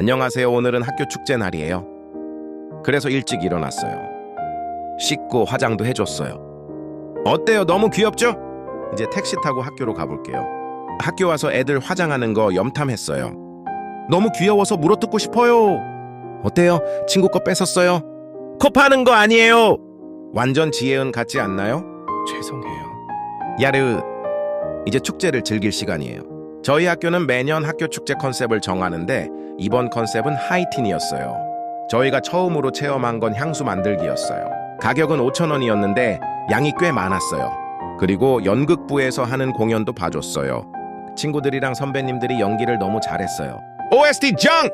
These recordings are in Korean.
안녕하세요. 오늘은 학교 축제 날이에요. 그래서 일찍 일어났어요. 씻고 화장도 해줬어요. 어때요? 너무 귀엽죠? 이제 택시 타고 학교로 가볼게요. 학교 와서 애들 화장하는 거 염탐했어요. 너무 귀여워서 물어뜯고 싶어요. 어때요? 친구 거 뺏었어요? 코 파는 거 아니에요. 완전 지혜은 같지 않나요? 죄송해요. 야르, 이제 축제를 즐길 시간이에요. 저희 학교는 매년 학교 축제 컨셉을 정하는데 이번 컨셉은 하이틴이었어요. 저희가 처음으로 체험한 건 향수 만들기였어요. 가격은 5,000원이었는데 양이 꽤 많았어요. 그리고 연극부에서 하는 공연도 봐줬어요. 친구들이랑 선배님들이 연기를 너무 잘했어요. OST 짱!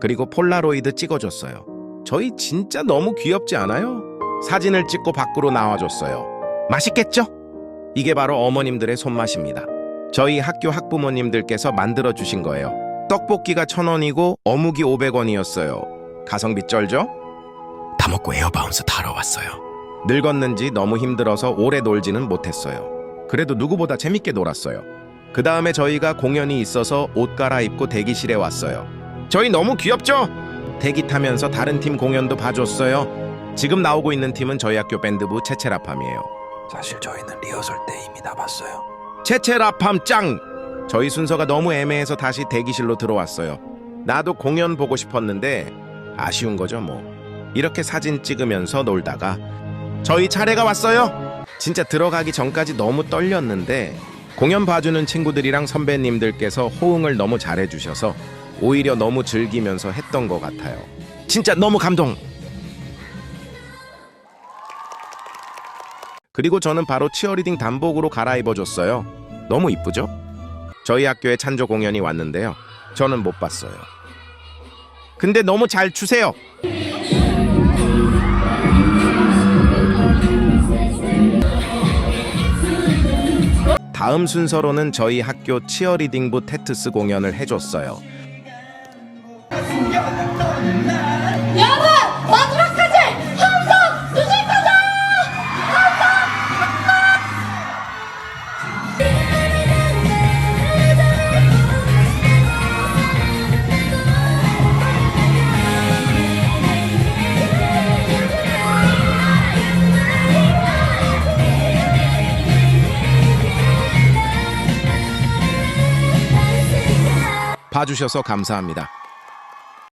그리고 폴라로이드 찍어줬어요. 저희 진짜 너무 귀엽지 않아요? 사진을 찍고 밖으로 나와줬어요. 맛있겠죠? 이게 바로 어머님들의 손맛입니다. 저희 학교 학부모님들께서 만들어 주신 거예요. 떡볶이가 천 원이고 어묵이 500원이었어요. 가성비 쩔죠? 다 먹고 에어바운스 타러 왔어요. 늙었는지 너무 힘들어서 오래 놀지는 못했어요. 그래도 누구보다 재밌게 놀았어요. 그 다음에 저희가 공연이 있어서 옷 갈아입고 대기실에 왔어요. 저희 너무 귀엽죠? 대기 타면서 다른 팀 공연도 봐줬어요. 지금 나오고 있는 팀은 저희 학교 밴드부 체체라팜이에요. 사실 저희는 리허설 때 이미 다 봤어요. 체체라팜 짱! 저희 순서가 너무 애매해서 다시 대기실로 들어왔어요. 나도 공연 보고 싶었는데 아쉬운 거죠 뭐. 이렇게 사진 찍으면서 놀다가 저희 차례가 왔어요. 진짜 들어가기 전까지 너무 떨렸는데 공연 봐주는 친구들이랑 선배님들께서 호응을 너무 잘해주셔서 오히려 너무 즐기면서 했던 것 같아요. 진짜 너무 감동! 그리고 저는 바로 치어리딩 단복으로 갈아입어줬어요. 너무 이쁘죠? 저희 학교에 찬조 공연이 왔는데요. 저는 못 봤어요. 근데 너무 잘 추세요. 다음 순서로는 저희 학교 치어리딩부 테트스 공연을 해줬어요. 봐주셔서 감사합니다.